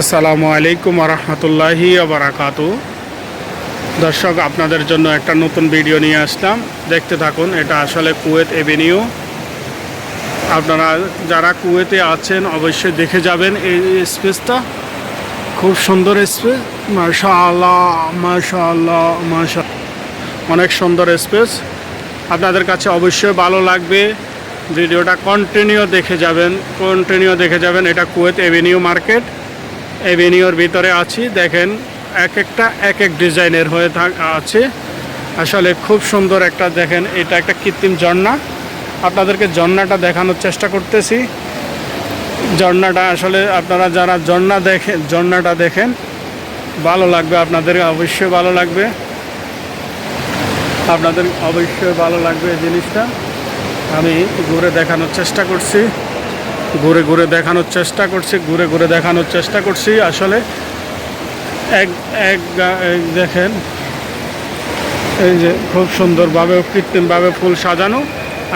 আসসালামু আলাইকুম রহমতুল্লাহি বারাকাত দর্শক, আপনাদের জন্য একটা নতুন ভিডিও নিয়ে আসলাম। দেখতে থাকুন, এটা আসলে কুয়েত এভিনিউ। আপনারা যারা কুয়েতে আছেন, অবশ্যই দেখে যাবেন এই স্পেসটা। খুব সুন্দর স্পেস। মাশা আল্লাহ মাশা আল্লাহ মাশা অনেক সুন্দর স্পেস। আপনাদের কাছে অবশ্যই ভালো লাগবে। ভিডিওটা কন্টিনিউ দেখে যাবেন, কন্টিনিউ দেখে যাবেন। এটা কুয়েত এভিনিউ মার্কেট। এভিনিউর ভিতরে আছি। দেখেন এক একটা এক এক ডিজাইনের হয়ে আছে। আসলে খুব সুন্দর একটা, দেখেন, এটা একটা কৃত্রিম ঝর্ণা। আপনাদেরকে ঝর্ণাটা দেখানোর চেষ্টা করতেছি। ঝর্ণাটা আসলে আপনারা যারা ঝর্ণা দেখেন ঝর্ণাটা দেখেন, ভালো লাগবে আপনাদের, অবশ্যই ভালো লাগবে। আপনাদের অবশ্যই ভালো লাগবে এই জিনিসটা। আমি ঘুরে দেখানোর চেষ্টা করছি। ঘুরে ঘুরে দেখানোর চেষ্টা করছি, ঘুরে ঘুরে দেখানোর চেষ্টা করছি। আসলে এক এক দেখেন, এই যে খুব সুন্দরভাবে, কৃত্রিমভাবে ফুল সাজানো।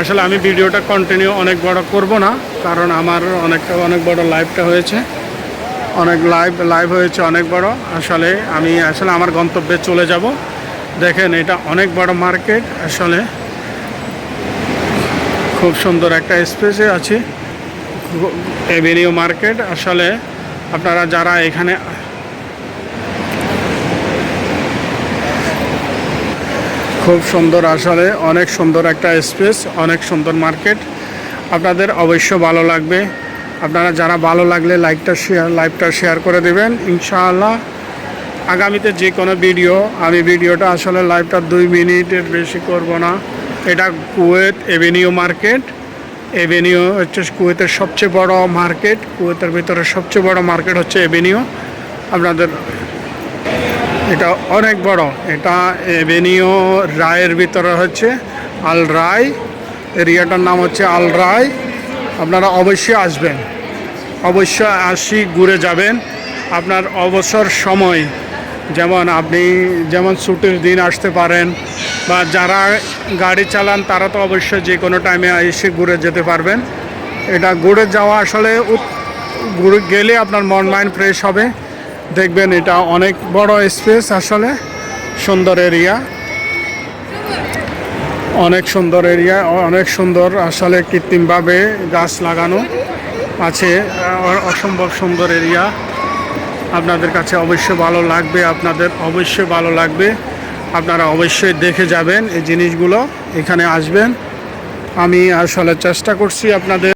আসলে আমি ভিডিওটা কন্টিনিউ অনেক বড় করব না, কারণ আমার অনেকটা অনেক বড় লাইভটা হয়েছে। অনেক লাইভ লাইভ হয়েছে অনেক বড়। আসলে আমি, আসলে আমার গন্তব্যে চলে যাব। দেখেন, এটা অনেক বড় মার্কেট আসলে খুব সুন্দর একটা স্পেসে আছি। এভিনিউ মার্কেট আসলে আপনারা যারা এখানে খুব সুন্দর আসলে, অনেক সুন্দর একটা স্পেস অনেক সুন্দর মার্কেট আপনাদের অবশ্য ভালো লাগবে। আপনারা যারা ভালো লাগলে লাইকটা শেয়ার লাইভটা শেয়ার করে দেবেন। ইনশাআল্লাহ আগামীতে যে কোনো ভিডিও আমি ভিডিওটা আসলে লাইভটা দুই মিনিটের বেশি করব না। এটা কুয়েত এভিনিউ মার্কেট এভিনিউ হচ্ছে কুয়েতের সবচেয়ে বড় মার্কেট কুয়েতের ভিতরে সবচেয়ে বড় মার্কেট হচ্ছে এভিনিউ আপনাদের, এটা অনেক বড়। এটা এভিনিউ রায়ের ভিতরে হচ্ছে আল রায়। এরিয়াটার নাম হচ্ছে আল রায়। আপনারা অবশ্যই আসবেন। অবশ্যই আসি, ঘুরে যাবেন। আপনার অবসর সময়, যেমন আপনি যেমন ছুটির দিন আসতে পারেন বা যারা গাড়ি চালান, তারা তো অবশ্যই যে কোনো টাইমে এসে ঘুরে যেতে পারবেন। এটা ঘুরে যাওয়া আসলে ঘুরে গেলে আপনার মন মাইন্ড ফ্রেশ হবে। দেখবেন এটা অনেক বড় স্পেস আসলে। সুন্দর এরিয়া অনেক সুন্দর এরিয়া অনেক সুন্দর আসলে কৃত্রিমভাবে গাছ লাগানো আছে। অসম্ভব সুন্দর এরিয়া আপনাদের কাছে অবশ্যই ভালো লাগবে, আপনাদের অবশ্যই ভালো লাগবে। আপনারা অবশ্যই দেখে যাবেন এই জিনিসগুলো এখানে আসবেন। আমি আসলে চেষ্টা করছি আপনাদের